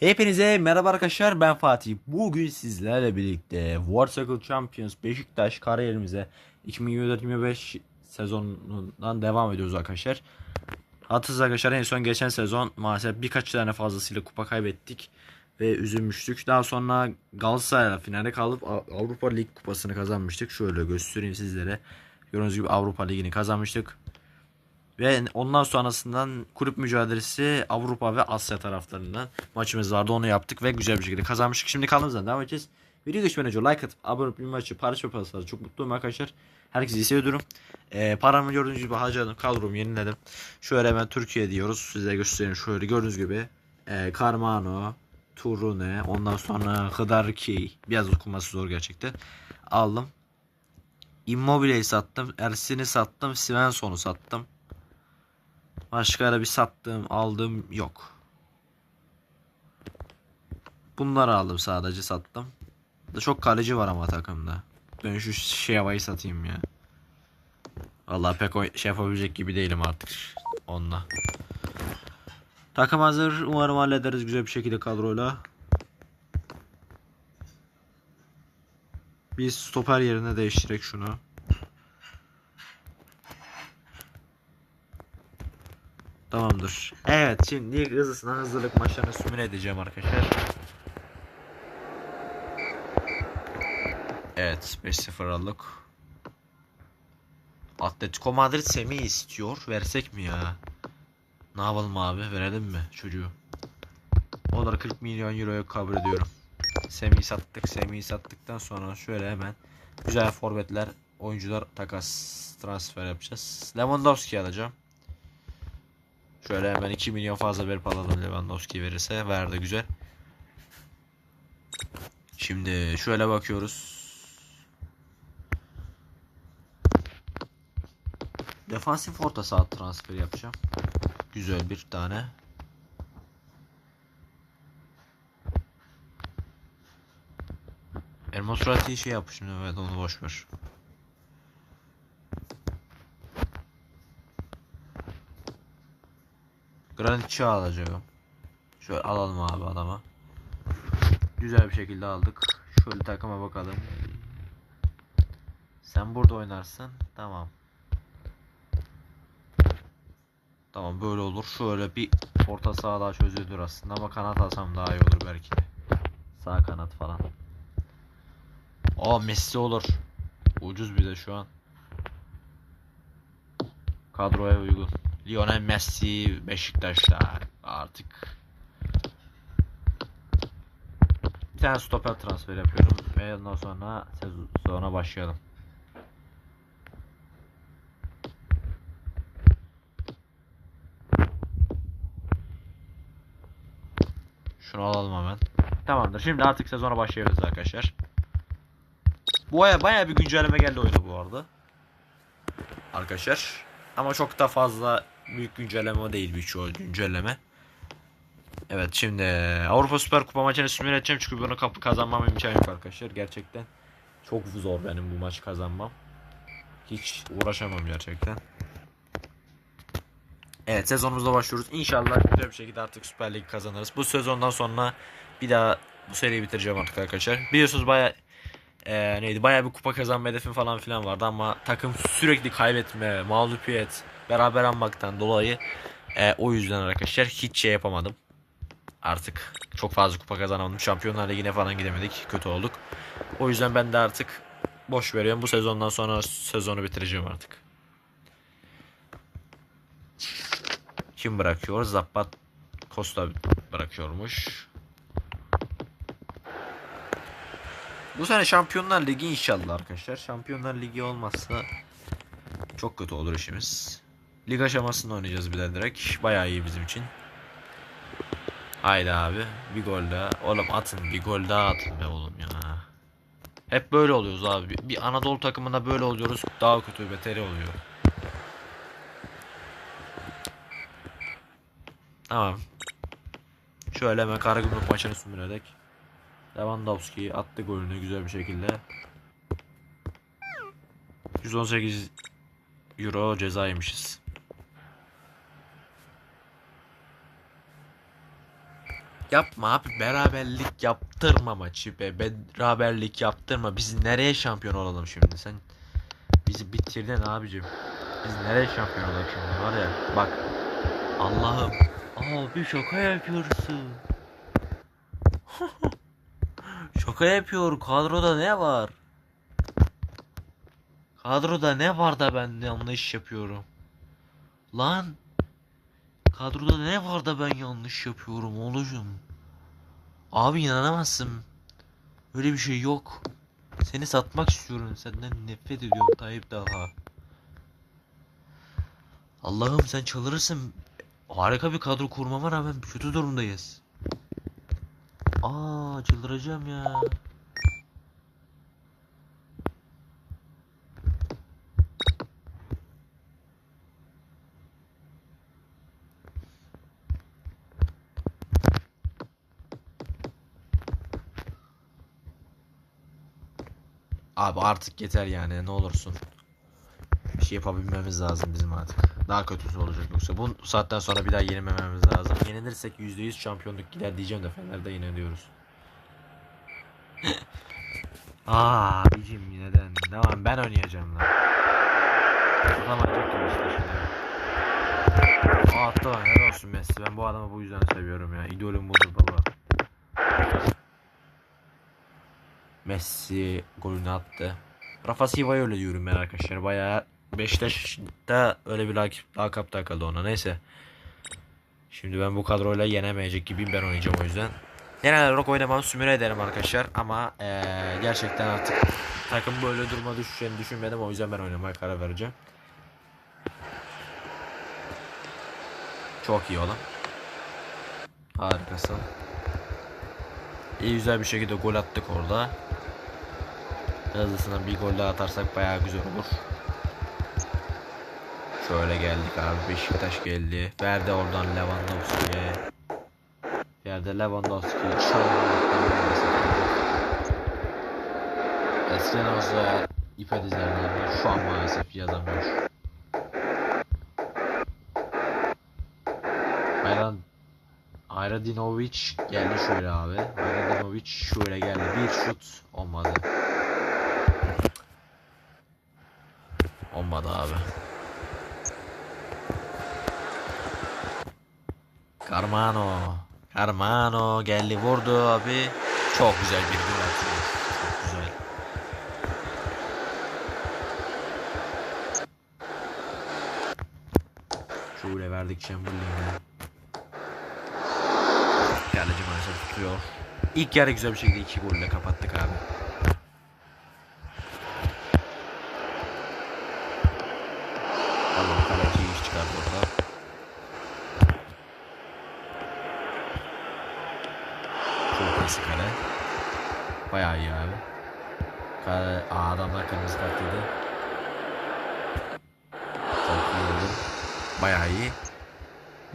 Hepinize merhaba arkadaşlar ben Fatih. Bugün sizlerle birlikte World Cycle Champions Beşiktaş kariyerimize 2024-2025 sezonundan devam ediyoruz arkadaşlar. Hatırız arkadaşlar en son geçen sezon maalesef birkaç tane fazlasıyla kupa kaybettik ve üzülmüştük. Daha sonra Galatasaray'la finale kalıp Av- Avrupa Lig kupasını kazanmıştık. Şöyle göstereyim sizlere. Gördüğünüz gibi Avrupa Ligi'ni kazanmıştık. Ve ondan sonrasından kulüp mücadelesi Avrupa ve Asya taraflarından maçımız vardı. Onu yaptık ve güzel bir şekilde kazanmıştık. Şimdi kaldığımızdan devam edeceğiz. Video geçmeden önce like atıp abone olup maçı paylaşma paylaşırsanız çok mutluyum arkadaşlar. Herkese seviyorum. Ee, paramı gördüğünüz gibi harcadım. Kadromu yeniledim. Şöyle hemen Türkiye diyoruz. Size göstereyim. Şöyle gördüğünüz gibi. E, Karmano, Turune, ondan sonra Hıdarki. Biraz okuması zor gerçekten. Aldım. Immobile'yi sattım. Ersin'i sattım. Svensson'u sattım. Başka da bir sattığım aldığım yok. Bunları aldım sadece sattım. Da çok kaleci var ama takımda. Ben şu havayı satayım ya. Vallahi pek şey yapabilecek gibi değilim artık onunla. Takım hazır. Umarım hallederiz güzel bir şekilde kadroyla. Biz stoper yerine değiştirek şunu. Tamamdır. Evet şimdi lig hızlısına hızlılık maçlarını sümün edeceğim arkadaşlar. Evet 5-0 aldık. Atletico Madrid Semih istiyor. Versek mi ya? Ne yapalım abi? Verelim mi çocuğu? O da 40 milyon euroya kabul ediyorum. Semih'i sattık. Semih'i sattıktan sonra şöyle hemen güzel forvetler, oyuncular takas transfer yapacağız. Lewandowski alacağım. Şöyle hemen 2 milyon fazla verip alalım Lewandowski verirse. Verdi güzel. Şimdi şöyle bakıyoruz. Defansif orta saha transferi yapacağım. Güzel bir tane. Elmas Rati'yi şey yapmışım evet onu boş ver. Granit Xhaka alacağım. Şöyle alalım abi adama. Güzel bir şekilde aldık. Şöyle takıma bakalım. Sen burada oynarsın. Tamam. Tamam böyle olur. Şöyle bir orta saha daha çözülür aslında ama kanat alsam daha iyi olur belki. Sağ kanat falan. Aa Messi olur. Ucuz bir de şu an. Kadroya uygun. Lionel Messi Beşiktaş'ta artık. Bir tane stoper transfer yapıyorum ve ondan sonra sezona başlayalım. Şunu alalım hemen. Tamamdır. Şimdi artık sezona başlıyoruz arkadaşlar. Bu aya baya bir güncelleme geldi oyuna bu arada. Arkadaşlar. Ama çok da fazla büyük güncelleme değil birçoğu güncelleme. Evet şimdi Avrupa Süper Kupa maçını simüle edeceğim çünkü bunu kapı kazanmam imkanı yok arkadaşlar. Gerçekten çok zor benim bu maçı kazanmam. Hiç uğraşamam gerçekten. Evet sezonumuzda başlıyoruz. İnşallah güzel bir şekilde artık Süper Lig kazanırız. Bu sezondan sonra bir daha bu seriyi bitireceğim artık arkadaşlar. Biliyorsunuz baya e, neydi baya bir kupa kazanma hedefim falan filan vardı ama takım sürekli kaybetme, mağlubiyet, beraber almaktan dolayı e, o yüzden arkadaşlar hiç şey yapamadım. Artık çok fazla kupa kazanamadım. Şampiyonlar Ligi'ne falan gidemedik. Kötü olduk. O yüzden ben de artık boş veriyorum. Bu sezondan sonra sezonu bitireceğim artık. Kim bırakıyor? Zappat Costa bırakıyormuş. Bu sene Şampiyonlar Ligi inşallah arkadaşlar. Şampiyonlar Ligi olmazsa çok kötü olur işimiz. Lig aşamasında oynayacağız bir de direkt. Bayağı iyi bizim için. Haydi abi. Bir gol daha. Oğlum atın. Bir gol daha atın be oğlum ya. Hep böyle oluyoruz abi. Bir Anadolu takımında böyle oluyoruz. Daha kötü beteri oluyor. Tamam. Şöyle hemen Karagümrük maçını sümürerek Lewandowski attı golünü güzel bir şekilde. 118 Euro cezaymışız. Yapma abi beraberlik yaptırma maçı be. Beraberlik yaptırma. Biz nereye şampiyon olalım şimdi? Sen bizi bitirdin abicim. Biz nereye şampiyon olalım şimdi? Var ya bak. Allah'ım. Abi şaka yapıyorsun. Şaka yapıyor. Kadroda ne var? Kadroda ne var da ben yanlış yapıyorum? Lan Kadroda ne var da ben yanlış yapıyorum oğlum. Abi inanamazsın. Öyle bir şey yok. Seni satmak istiyorum. Senden nefret ediyorum Tayyip daha. Allah'ım sen çalırırsın. Harika bir kadro kurmama rağmen kötü durumdayız. Aa çıldıracağım ya. Abi artık yeter yani ne olursun. Bir şey yapabilmemiz lazım bizim artık. Daha kötüsü olacak yoksa. Bu saatten sonra bir daha yenilmememiz lazım. Yenilirsek %100 şampiyonluk gider diyeceğim de Fener'de yeniliyoruz. Aa abicim neden? Tamam ben oynayacağım lan. Atamayacaktım işte şimdi. Aa attı lan helal olsun Messi. Ben bu adamı bu yüzden seviyorum ya. İdolüm budur baba. Messi golünü attı. Rafa Silva'ya öyle diyorum ben arkadaşlar. Bayağı Beşiktaş'ta öyle bir lakip, lakap takıldı ona. Neyse. Şimdi ben bu kadroyla yenemeyecek gibiyim. Ben oynayacağım o yüzden. Genel olarak oynamam sümüre ederim arkadaşlar. Ama eee, gerçekten artık takım böyle duruma düşeceğini düşünmedim. O yüzden ben oynamaya karar vereceğim. Çok iyi oğlum. Harikasın. İyi güzel bir şekilde gol attık orada. Hızlısına bir gol daha atarsak bayağı güzel olur. Şöyle geldik abi. Beşiktaş geldi. Verdi oradan Lewandowski'ye. Yerde Lewandowski. Eskiden olsa ipe dizerlerdi. Şu an maalesef yazamıyor. Ayran Ayradinovic geldi şöyle abi. Ayradinovic şöyle geldi. Bir şut olmadı. Olmadı abi. Carmano. Carmano geldi vurdu abi. Çok güzel bir gol attı. Çok güzel. Şöyle verdik Chamberlain'e. Kaleci maalesef tutuyor. İlk yarı güzel bir şekilde iki golle kapattık abi.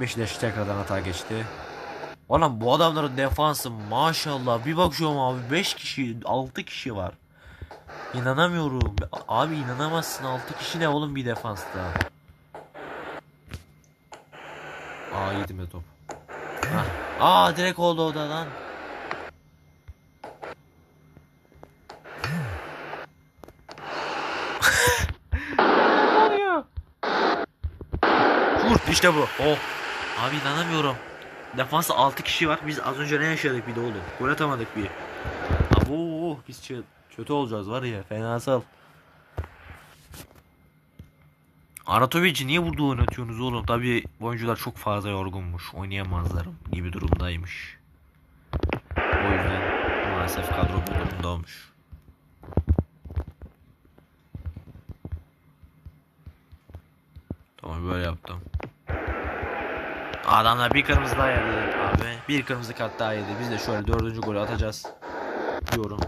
Beşiktaş tekrardan hata geçti. Oğlum bu adamların defansı maşallah bir bakıyorum abi 5 kişi 6 kişi var. İnanamıyorum. Abi inanamazsın 6 kişi ne oğlum bir defansta. Aa yedim de top. Hah. Aa direkt oldu o da lan. Ne oluyor? Vur işte bu. Oh. Abi inanamıyorum. Defansta 6 kişi var. Biz az önce ne yaşadık bir de oğlum. Gol atamadık bir. Abo biz çö- kötü olacağız var ya fenasal. Aratovic niye burada oynatıyorsunuz oğlum? Tabi oyuncular çok fazla yorgunmuş. Oynayamazlar gibi durumdaymış. O yüzden maalesef kadro bu durumda olmuş. Tamam böyle yaptım. Adamlar bir kırmızı daha yedi abi. Bir kırmızı kart daha yedi. Biz de şöyle dördüncü golü atacağız. Diyorum.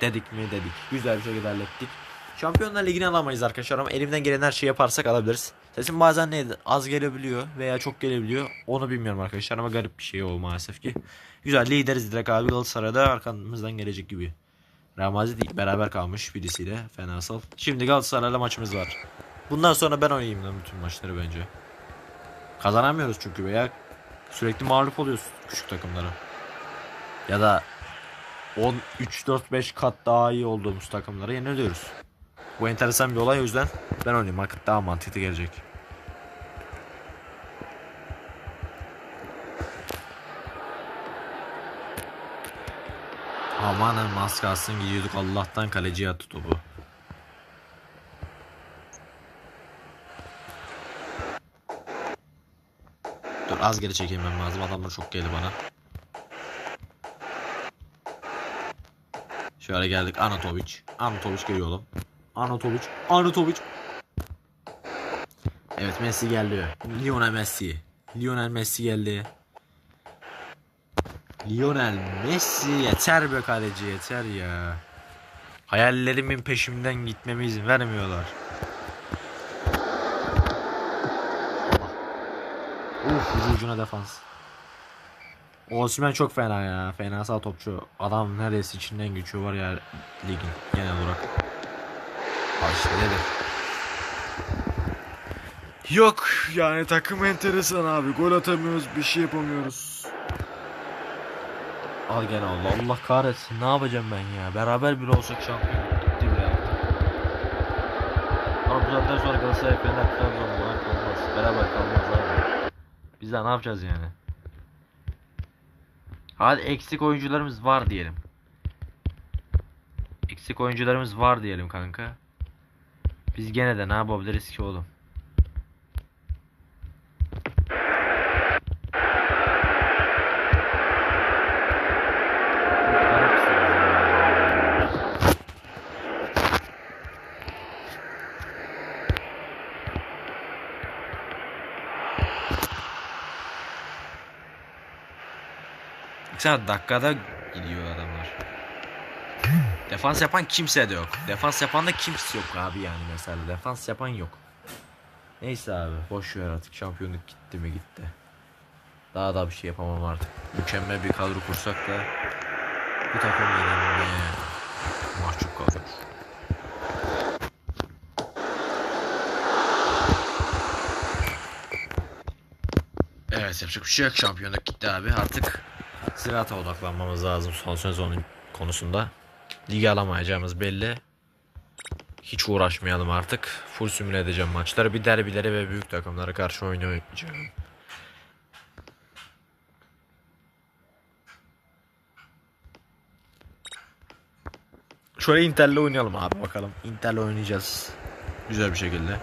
Dedik mi dedik. Güzel bir şekilde hallettik. Şampiyonlar Ligi'ni alamayız arkadaşlar ama elimden gelen her şeyi yaparsak alabiliriz. Sesim bazen neydi? Az gelebiliyor veya çok gelebiliyor. Onu bilmiyorum arkadaşlar ama garip bir şey o maalesef ki. Güzel lideriz direkt abi Galatasaray'da arkamızdan gelecek gibi. Real Madrid beraber kalmış birisiyle fenasal. Şimdi Galatasaray'la maçımız var. Bundan sonra ben oynayayım lan bütün maçları bence. Kazanamıyoruz çünkü veya sürekli mağlup oluyoruz küçük takımlara. ya da 10 3 4 5 kat daha iyi olduğumuz takımları yeniliyoruz. Bu enteresan bir olay o yüzden ben oynayayım. Vakit daha mantıklı gelecek. Amanın az kalsın gidiyorduk Allah'tan kaleci attı topu. Az geri çekilmem lazım adamlar çok geldi bana. Şöyle geldik Anatovic. Anatovic geliyor oğlum. Anatovic. Anatovic. Evet Messi geldi. Lionel Messi. Lionel Messi geldi. Lionel Messi yeter be kaleci yeter ya. Hayallerimin peşimden gitmeme izin vermiyorlar. Ucu ucuna defans. Osimhen çok fena ya. Fena sağ topçu. Adam neredeyse içinden geçiyor var ya ligin genel olarak. Nedir? Yok yani takım enteresan abi. Gol atamıyoruz bir şey yapamıyoruz. Al gene Allah Allah kahretsin ne yapacağım ben ya. Beraber bile olsak şampiyon gitti bile ya. Ama bu saatten sonra Galatasaray Fener Trabzon. Beraber kalmaz abi. Biz daha ne yapacağız yani? Hadi eksik oyuncularımız var diyelim. Eksik oyuncularımız var diyelim kanka. Biz gene de ne yapabiliriz ki oğlum? Baksana dakikada gidiyor adamlar. Defans yapan kimse de yok. Defans yapan da kimse yok abi yani mesela. Defans yapan yok. Neyse abi boş ver artık şampiyonluk gitti mi gitti. Daha da bir şey yapamam artık. Mükemmel bir kadro kursak da bu takım yenilmeye mahcup kalır. Evet yapacak bir şey yok. Şampiyonluk gitti abi. Artık ziraata odaklanmamız lazım son sezonun konusunda. Ligi alamayacağımız belli. Hiç uğraşmayalım artık. Full simüle edeceğim maçları. Bir derbilere ve büyük takımlara karşı oynayacağım. Şöyle Inter'le oynayalım abi bakalım. Inter'le oynayacağız. Güzel bir şekilde.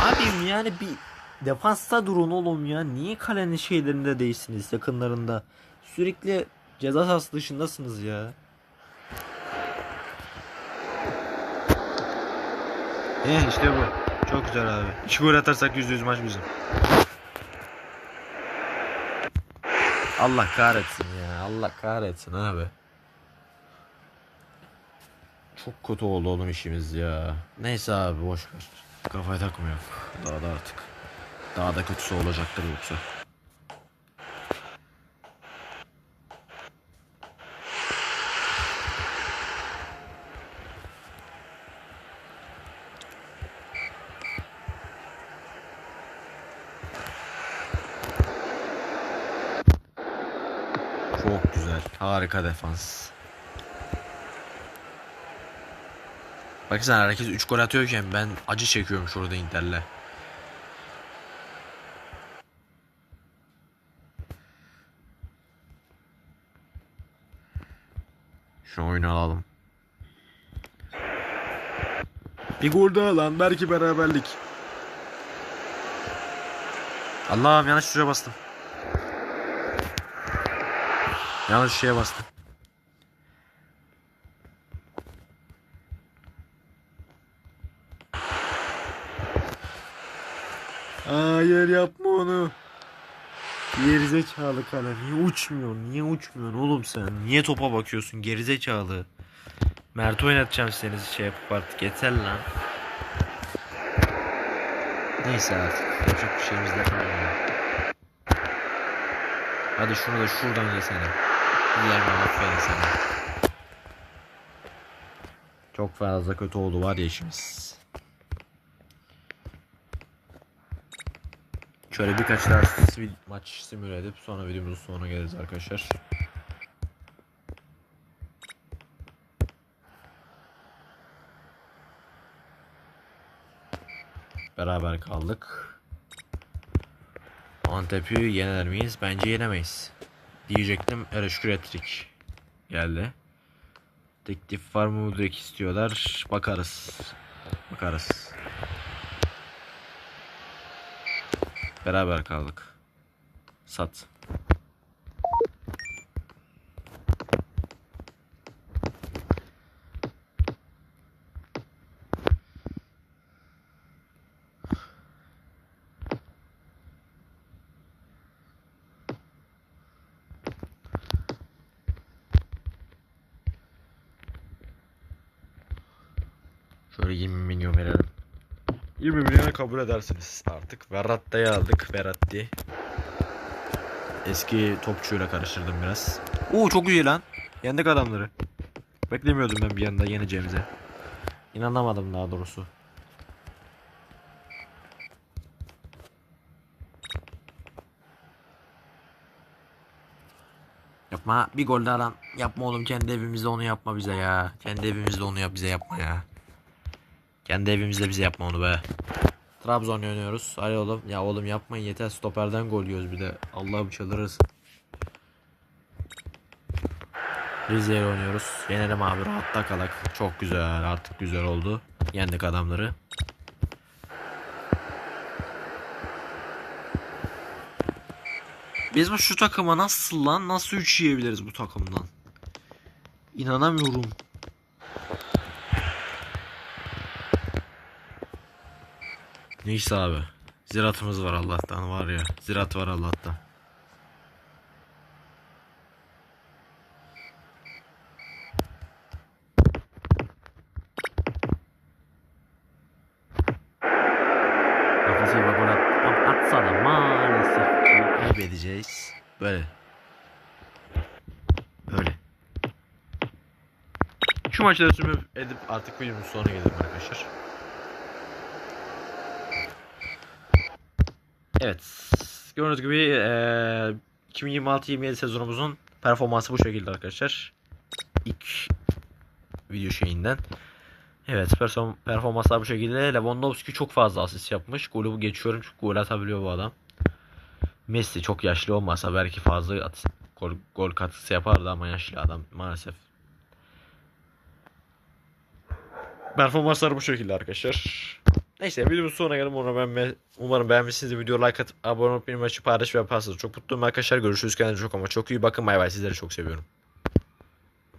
Abim yani bir defansta durun oğlum ya. Niye kalenin şeylerinde değilsiniz yakınlarında? Sürekli ceza sahası dışındasınız ya. Eh işte bu. Çok güzel abi. İki gol atarsak yüzde yüz maç bizim. Allah kahretsin ya. Allah kahretsin abi. Çok kötü oldu oğlum işimiz ya. Neyse abi boş ver. Kafaya takma yok. Daha da artık. Daha da kötüsü olacaktır yoksa. Çok güzel. Harika defans. Baksana herkes 3 gol atıyorken ben acı çekiyorum şurada Inter'le. Oyunu alalım. Bir gol daha lan belki beraberlik. Allah'ım yanlış tuşa bastım. Yanlış şeye bastım. Hayır yapma. Gerizekalı kale. Niye uçmuyorsun? Niye uçmuyorsun oğlum sen? Niye topa bakıyorsun? Gerizekalı. Mert oynatacağım seni şey yapıp artık yeter lan. Neyse artık. Yapacak bir şeyimiz de kalmadı. Hadi şunu da şuradan yesene. Yerine aferin sana. Çok fazla kötü oldu var ya işimiz. Şöyle birkaç daha maç simüle edip sonra videomuzun sonuna geliriz arkadaşlar. Beraber kaldık. Antep'i yener miyiz? Bence yenemeyiz. Diyecektim. Öyle şükür ettik. Geldi. Teklif var mı direkt istiyorlar. Bakarız. Bakarız. Beraber kaldık. Sat. Şöyle 20 milyon verelim. 20 milyona kabul edersiniz artık. Verratta'yı aldık. Verratti. Eski topçuyla karıştırdım biraz. Oo çok iyi lan. Yendik adamları. Beklemiyordum ben bir yanda yeneceğimize. İnanamadım daha doğrusu. Yapma bir gol daha lan. Yapma oğlum kendi evimizde onu yapma bize ya. Kendi evimizde onu yap bize yapma ya. Kendi evimizde bize yapma onu be. Trabzon oynuyoruz. Hadi oğlum. Ya oğlum yapmayın yeter. Stoperden gol yiyoruz bir de. Allah'ım çıldırırız. Rize'ye oynuyoruz. Yenelim abi rahatta kalak. Çok güzel artık güzel oldu. Yendik adamları. Biz bu şu takıma nasıl lan nasıl 3 yiyebiliriz bu takımdan? İnanamıyorum. Neyse abi. Ziratımız var Allah'tan var ya. Zirat var Allah'tan. Kafasıyla gol at, maalesef kaybedeceğiz. Böyle. Böyle. Şu maçları sürüp edip artık videomuz sonuna gelelim arkadaşlar. Evet. Gördüğünüz gibi eee 2026-27 sezonumuzun performansı bu şekilde arkadaşlar. İlk video şeyinden. Evet perform- performanslar bu şekilde. Lewandowski çok fazla asist yapmış. Golü geçiyorum çünkü gol atabiliyor bu adam. Messi çok yaşlı olmasa belki fazla at- gol, gol katkısı yapardı ama yaşlı adam maalesef. Performanslar bu şekilde arkadaşlar. Neyse videomuzun sonuna geldim. Umarım, ben, umarım beğenmişsinizdir. Video like atıp abone olup benim maçı paylaş ve yaparsanız çok mutluyum arkadaşlar. Görüşürüz kendinize çok ama çok iyi bakın. Bay bay sizleri çok seviyorum.